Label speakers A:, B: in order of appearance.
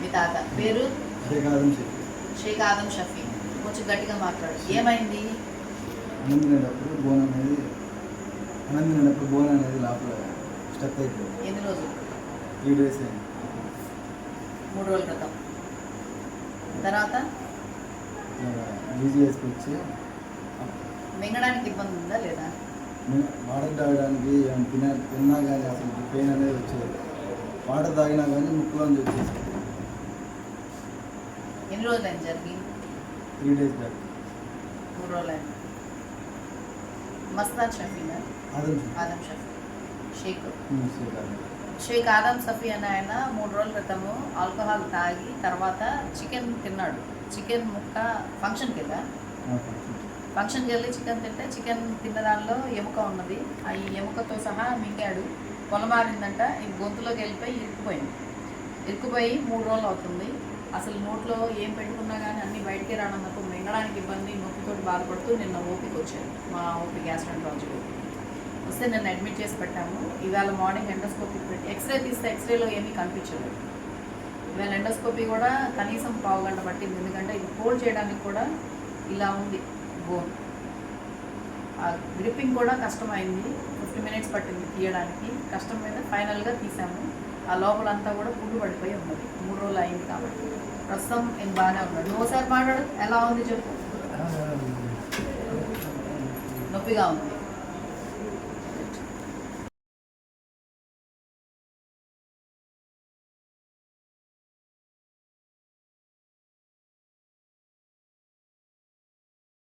A: మీ తాత. పేరు? షేక్ ఆదం షఫీ. కొంచెం గట్టిగా మాట్లాడు. ఏమైంది?
B: అన్నం తినేటప్పుడు బోన్ అనేది అన్నం తినేటప్పుడు బోన్ అనేది లోపల స్టక్ అయిపోయింది.
A: ఎన్ని రోజులు?
B: త్రీ డేస్ అయింది.
A: మూడు రోజుల క్రితం. తర్వాత?
B: జీజీఎస్కి వచ్చి
A: మింగడానికి ఇబ్బంది ఉందా లేదా?
B: వాటర్ తాగడానికి తిన తిన్నా కానీ అసలు పెయిన్ అనేది వచ్చేది. వాటర్ తాగినా కానీ వచ్చేసి
A: ఎన్ని రోజులు అయింది జరిగి?
B: Three days back.
A: మూడు రోజులు అయింది మస్తాన్ షఫీనా
B: అదే
A: ఆదం షఫీ. షేక్. షేక్ ఆదం. సఫీ అనే ఆయన మూడు రోజుల క్రితము ఆల్కహాల్ తాగి తర్వాత చికెన్ తిన్నాడు. చికెన్ ముక్క ఫంక్షన్కి వెళ్ళా. ఫంక్షన్కి వెళ్ళి చికెన్ తింటే చికెన్ తిన్న దానిలో ఎముక ఉన్నది. ఆ ఈ ఎముకతో సహా మింగాడు. పొలమారిందంట ఈ గొంతులోకి వెళ్ళిపోయి ఇరుక్కుపోయింది. ఇరుక్కుపోయి మూడు రోజులు అవుతుంది. అసలు నోట్లో ఏం పెట్టుకున్నా కానీ అన్నీ బయటికి రానన్నప్పుడు మింగడానికి ఇబ్బంది నొప్పితోటి బాధపడుతూ నిన్న ఓపిక వచ్చాను మా ఓపీ గ్యాస్ట్రాంట్రాలజీ వస్తే నిన్న అడ్మిట్ చేసి పెట్టాము. ఇవాళ మార్నింగ్ ఎండోస్కోపీ పెట్టి ఎక్స్రే తీస్తే ఎక్స్రేలో ఏమీ కనిపించలేదు. ఇవాళ ఎండోస్కోపీ కూడా కనీసం పావు గంట పట్టింది. ఎందుకంటే ఇది హోల్డ్ చేయడానికి కూడా ఇలా ఉంది. బోన్ ఆ గ్రిప్పింగ్ కూడా కష్టమైంది. ఫిఫ్టీ మినిట్స్ పట్టింది తీయడానికి. కష్టం మీద ఫైనల్గా తీసాము ఆ లోపలంతా కూడా పుండు పడిపోయి ఉన్నది. మూడు రోజులు అయింది కాబట్టి. ప్రస్తుతం నేను బాగానే ఉన్నాడు. నువ్వు ఒకసారి మాట్లాడు. ఎలా ఉంది చెప్పు. నొప్పిగా ఉంది.